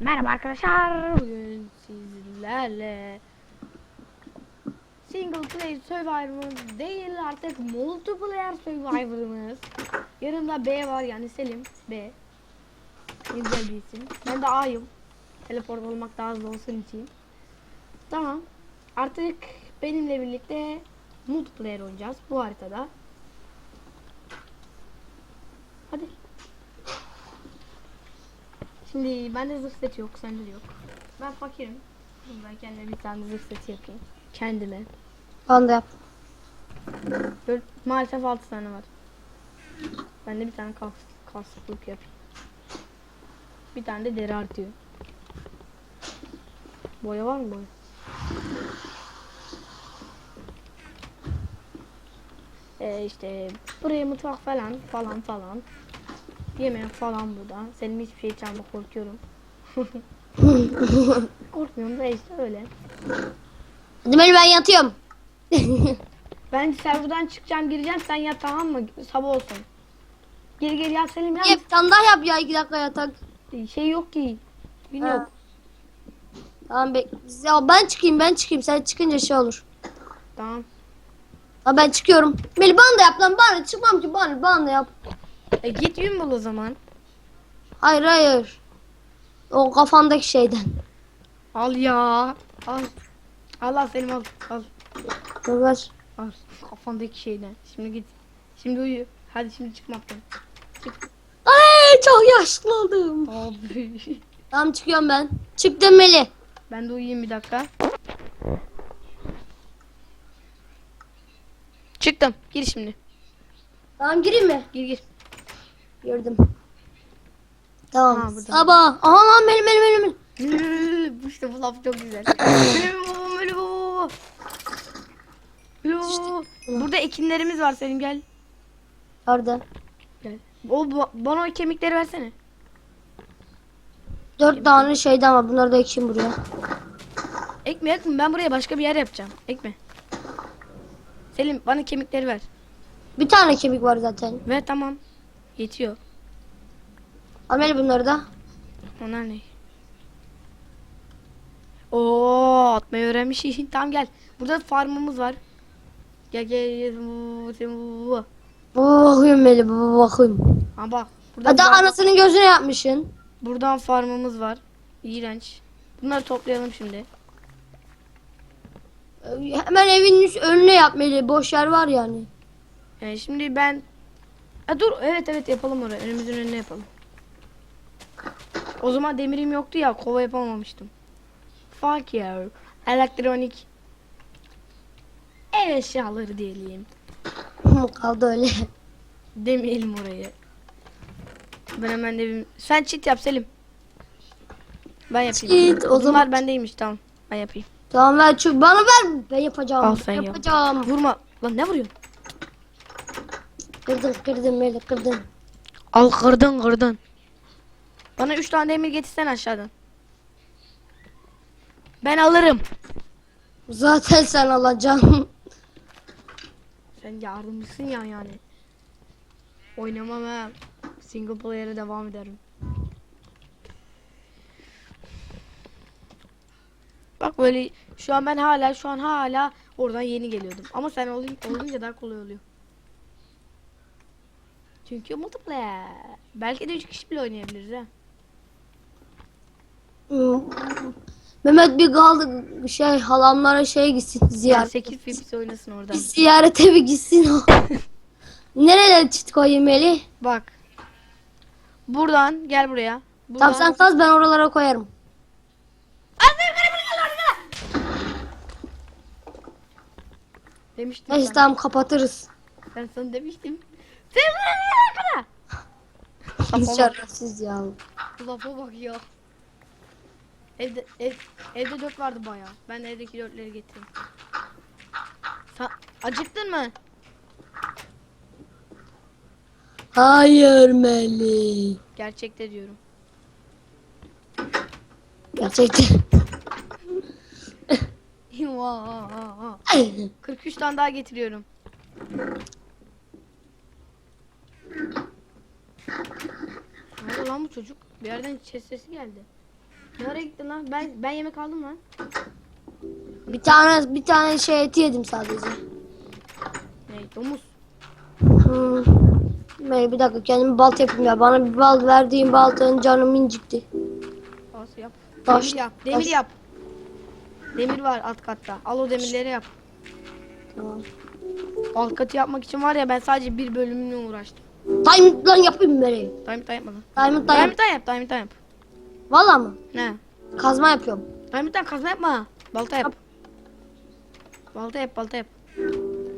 Merhaba arkadaşlar. Bugün sizlerle single player survivor'ımız değil artık multiplayer survivor'ımız. Yanımda B var yani Selim B. Güzel bir isim. Ben de A'yım. Teleport olmak daha hızlı olsun için. Tamam. Artık benimle birlikte multiplayer oynayacağız bu haritada. Hadi. Şimdi bende zırh seti yok, sende de yok. Ben fakirim. Ben kendime bir tane zırh seti yapayım. Kendime. Ben de yap. Dört, maalesef 6 tane var. Ben de bir tane kas, kaslık yapayım. Bir tane de deri artıyor. Boya var mı boya? Ee, işte buraya mutfak falan falan falan. Yemek falan burada. Senin hiçbir şey çalma korkuyorum. Korkmuyorum da işte öyle. Hadi ben yatıyorum. Ben serverdan çıkacağım gireceğim sen yat tamam mı? Sabah olsun. Geri geri yat Selim ya. Yap, daha yap ya iki dakika yatak. Şey yok ki. Gün Ha. yok. Tamam bek. Ya ben çıkayım ben çıkayım. Sen çıkınca şey olur. Tamam. Ha ben çıkıyorum. Melih bana da yap lan bana çıkmam ki bana bana da yap. E git gün bul o zaman. Hayır hayır. O kafandaki şeyden. Al ya. Al. Al al Selim al. Al. Ver. Al. Kafandaki şeyden. Şimdi git. Şimdi uyu. Hadi şimdi çıkmaktan. Ay çok yaşlandım. Abi. Tamam çıkıyorum ben. Çıktım Melih. ben de uyuyayım bir dakika. Çıktım. Gir şimdi. Tamam gireyim mi? Gir gir. Girdim. Tamam. Ha, burada. Sabah. Aha lan Melih Melih. Melih. Bu işte bu laf çok güzel. Böyle bu. Böyle bu. Burada ekinlerimiz var Selim gel. Nerede? Gel. O ba- bana o kemikleri versene. Dört tane şeyden var. Bunları da ekeyim buraya. Ekme ekme ben buraya başka bir yer yapacağım. Ekme. Selim bana kemikleri ver. Bir tane kemik var zaten. Ver tamam. Yetiyor. Al Melih bunları da. Onlar ne? Oo atmayı öğrenmiş. tamam gel. Burada farmımız var. Gel gel gel. Bakayım Melih bu bakayım. Ha bak. Burada far- anasının gözüne yapmışsın. buradan farmımız var. İğrenç. Bunları toplayalım şimdi. Hemen evin önüne yap Melih. Boş yer var yani. Yani şimdi ben Ha, dur evet evet yapalım oraya. Önümüzün önüne yapalım. O zaman demirim yoktu ya kova yapamamıştım. Fuck ya. Elektronik ev eşyaları diyelim. Kaldı öyle. Demeyelim orayı. Ben hemen bir... Sen cheat yap Selim. Ben yapayım. Cheat, o Bunlar zaman- bendeymiş tamam. Ben yapayım. Tamam ver şu bana ver. Ben yapacağım. Al sen yap. yapacağım. Vurma. Lan ne vuruyorsun? Kırdın kırdın Melih kırdın. Al kırdın kırdın. Bana 3 tane demir getirsen aşağıdan. Ben alırım. Zaten sen alacaksın. Sen yardımcısın ya yani. Oynamam ha. Single player'e devam ederim. Bak böyle şu an ben hala şu an hala oradan yeni geliyordum. Ama sen olun, olunca daha kolay oluyor. Çünkü multiplayer. Belki de 3 kişi bile oynayabiliriz ha. Hmm. Mehmet bir kaldı şey halamlara şey gitsin ziyaret. 8 FPS oynasın orada. Bir ziyarete bir gitsin o. Nereye çit koyayım Melih? Bak. Buradan gel buraya. Buradan. Tamam sen kaz ben oralara koyarım. Demiştim Neyse tamam kapatırız. Ben sana demiştim. Sen. Lafa bak. Şerefsiz ya. Lafa bak ya. Evde ev, evde dört vardı bayağı. Ben de evdeki dörtleri getireyim. Sa acıktın mı? Hayır Melih. Gerçekte diyorum. Gerçekten. 43 tane daha getiriyorum. Ne oldu lan bu çocuk? Bir yerden ses sesi geldi. Nereye gittin lan? Ben ben yemek aldım lan. Bir tane bir tane şey eti yedim sadece. Ne? Domuz. Hmm. Melih bir dakika kendime balta yapayım ya. Bana bir bal verdiğin baltanın canım incikti. Nasıl yap? Taş- demir yap. Demir taş. yap. Demir var alt katta. Al o demirleri yap. Tamam. Alt katı yapmak için var ya ben sadece bir bölümünü uğraştım. Diamond'dan yapayım Melih. Diamond'dan yapma lan. Diamond'dan yap. Diamond'dan yap. Diamond'dan yap. Valla mı? Ne? Kazma yapıyorum. Diamond'dan kazma yapma. Balta yap. Balta yap. Balta yap.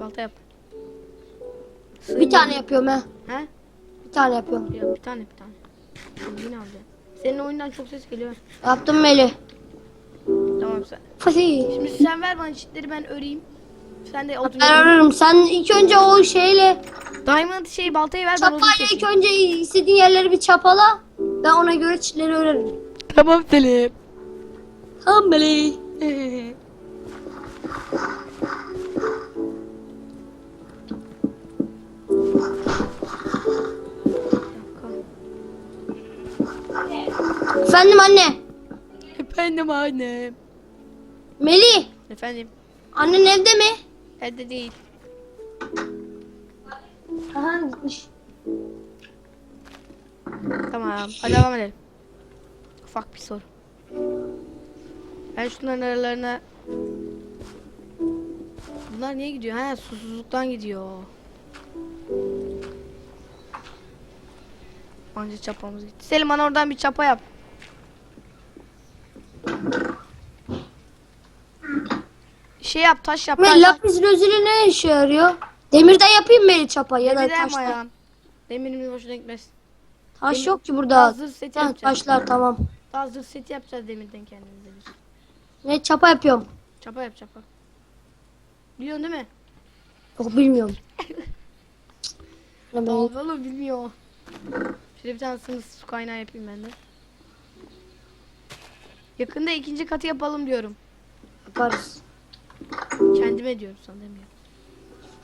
Balta yap. Bir tane yapıyorum he. He? Bir tane yapıyorum. Ya bir tane bir tane. Yine aldı. Senin oyundan çok ses geliyor. Yaptım Melih. Tamam sen. Fatih. Şimdi sen ver bana çitleri ben öreyim. Sen de odun Ben yap. ararım. Sen ilk önce o şeyle Diamond şey baltayı ver çapayla ilk önce istediğin yerleri bir çapala. Ben ona göre çitleri örerim. Tamam Selim. Tamam Melih. Efendim anne. Efendim annem. Melih. Efendim. Annen evde mi? Evde değil. Aha gitmiş. Tamam. Hadi devam edelim. Ufak bir soru. Ben şunların aralarına... Bunlar niye gidiyor? Ha susuzluktan gidiyor. Anca çapamız gitti. Selim bana oradan bir çapa yap. Şey yap taş yap. taş Melih yap. lapis lazuli ne işe yarıyor? Demirden yapayım Melih çapa ya da Demir yapma taşla. ya. Demirimiz boşuna gitmez. Taş Demir- yok ki burada. Hazır seti Ha, yapacağız. taşlar tamam. Hazır seti yapacağız demirden kendimize bir. Ne çapa yapıyorum. Çapa yap çapa. Biliyorsun değil mi? Yok bilmiyorum. Ne ben bilmiyor. Şöyle bir tane sınırsız su kaynağı yapayım ben de. Yakında ikinci katı yapalım diyorum. yaparız. Kendime diyorum sana demiyorum.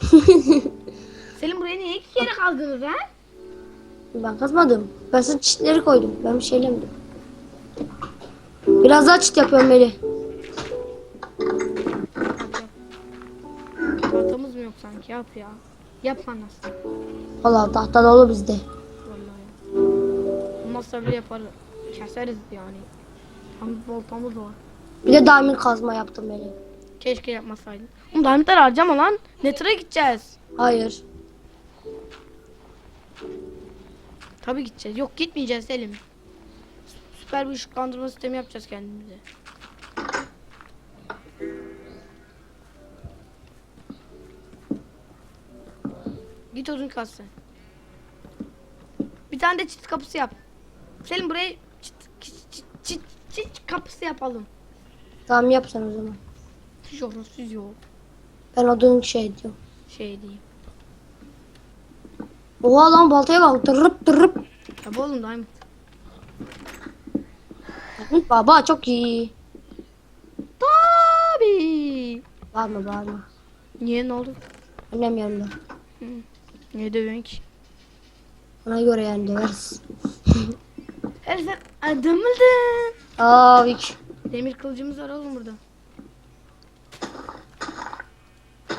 Selim buraya niye iki kere kaldınız ha? Ben kazmadım. Ben sana çitleri koydum. Ben bir şey yemedim. Biraz daha çit yapıyorum Melih. Tahtamız mı yok sanki yap ya. Yap anasını. Valla tahta dolu bizde. Vallahi. Olmazsa bile yaparız. Keseriz yani. Tam bir voltamız var. Bir de diamond kazma yaptım Melih. Keşke yapmasaydın. Oğlum diamondları harcama lan. Nether'a gideceğiz. Hayır. Tabii gideceğiz. Yok gitmeyeceğiz Selim. Süper bir ışıklandırma sistemi yapacağız kendimize. Git odun kaz sen. Bir tane de çit kapısı yap. Selim buraya çit, çit, çit, çit, çit kapısı yapalım. Tamam yap sen o zaman. Şoronsuz yok. Ben odun şey diyorum. Şey diyeyim. Oha lan baltaya bak. Dırıp dırıp. Tabii oğlum diamond. Baba çok iyi. Tabii. Bağırma bağırma. Niye ne oldu? Annem yanında. Niye dövüyorsun ki? Ona göre yani döveriz. Her sen adamıldın. Aa Vik. Demir kılıcımız var oğlum burada.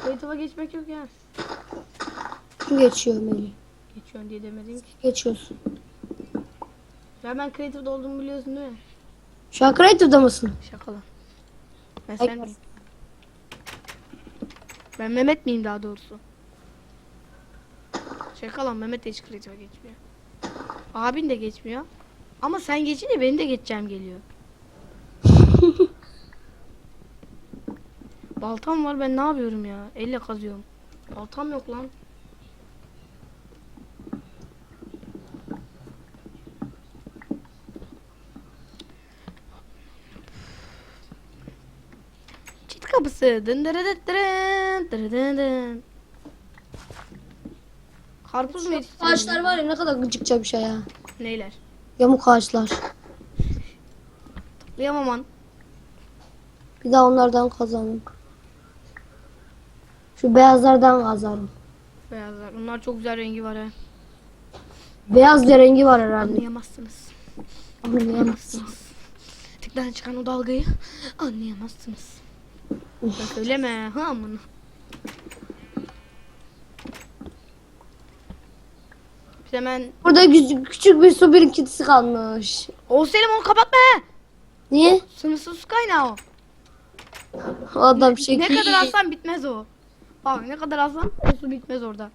Kayıtıma geçmek yok ya. Kim geçiyor Melih? Geçiyorsun diye demedim ki. Geçiyorsun. Ya ben kreatifde olduğumu biliyorsun değil mi? Şu an Creative'da mısın? Şaka lan. Ben Ay- sen miyim? Ben Mehmet miyim daha doğrusu? Şaka lan Mehmet de hiç kreatife geçmiyor. Abin de geçmiyor. Ama sen geçince benim de geçeceğim geliyor. Baltam var ben ne yapıyorum ya? Elle kazıyorum. Baltam yok lan. Çit kapısı. Dın dırı dırı dın. Karpuz mu yetiştirdin? Ağaçlar var ya ne kadar gıcıkça bir şey ya. Neyler? Yamuk ağaçlar. Duyamaman. Bir daha onlardan kazanım. Şu beyazlardan kazarım. Beyazlar. Bunlar çok güzel rengi var ha. Beyaz bir rengi var herhalde. Anlayamazsınız. Anlayamazsın. Gökten çıkan o dalgayı anlayamazsınız. Ya söyleme ha amına. Biz hemen Burada küçük, küçük bir su birikintisi kalmış. o Selim onu kapatma. Niye? Sınırsız su kaynağı o. O adam şekil. Ne kadar alsan bitmez o. Bak ne kadar alsan o su bitmez orada.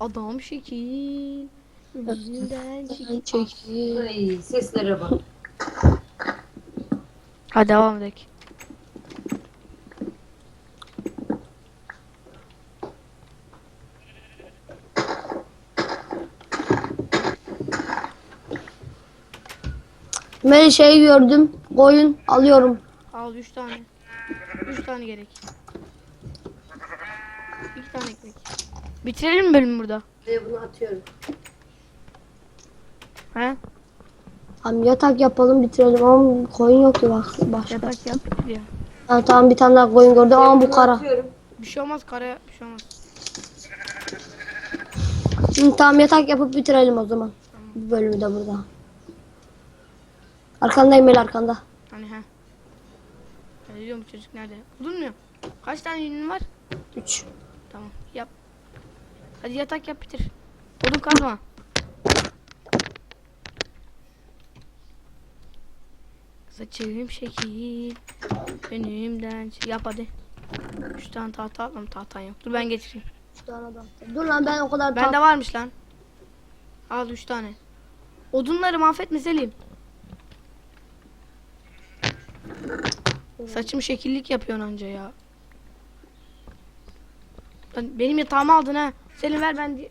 Adam şekil. Yüzünden şekil. Ay seslere bak. Hadi devam edelim. Ben şey gördüm. Koyun alıyorum. Al 3 tane. 3 tane gerek. 2 tane ekmek. Bitirelim mi bölümü burada? Ve bunu atıyorum. He? Tamam yatak yapalım bitirelim ama koyun yoktu bak başka. Yatak yap ya. Ha, tamam bir tane daha koyun gördüm ama bu kara. atıyorum. Bir şey olmaz karaya bir şey olmaz. Hı, tamam yatak yapıp bitirelim o zaman. Bu bölümü de burada. Arkandayım el arkanda. Hani he. Ben diyorum bu çocuk nerede? Buldun mu? Kaç tane yünün var? 3. Tamam yap. Hadi yatak yap bitir. Odun kazma. Saçım şekil. Önümden yap hadi. Üç tane tahta atmam tahtan yok. Dur ben getireyim. Üç tane daha. Dur lan ben o kadar Bende tat- varmış lan. Al üç tane. Odunları mahvetme Selim. Saçım şekillik yapıyorsun anca ya. Lan benim yatağımı aldın ha. Selim ver ben di-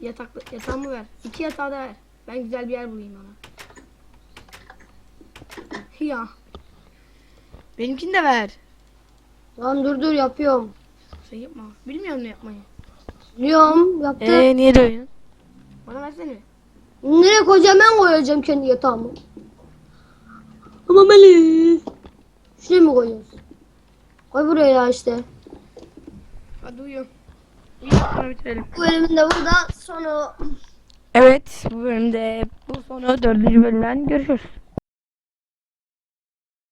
yatak yatağımı ver. İki yatağı da ver. Ben güzel bir yer bulayım ona. Ya. Benimkini de ver. Lan dur dur yapıyorum. Sen yapma. Bilmiyor musun yapmayı? Biliyorum yaptım. Eee niye dövüyorsun? Bana versene. Nereye koyacağım ben koyacağım kendi yatağımı. Ama Melih. Şuraya mı koyuyoruz? Koy buraya ya işte. Hadi uyu. Uyu sonra bitirelim. Bu bölümün de burada sonu. Evet bu bölümde bu sonu dördüncü bölümden görüşürüz.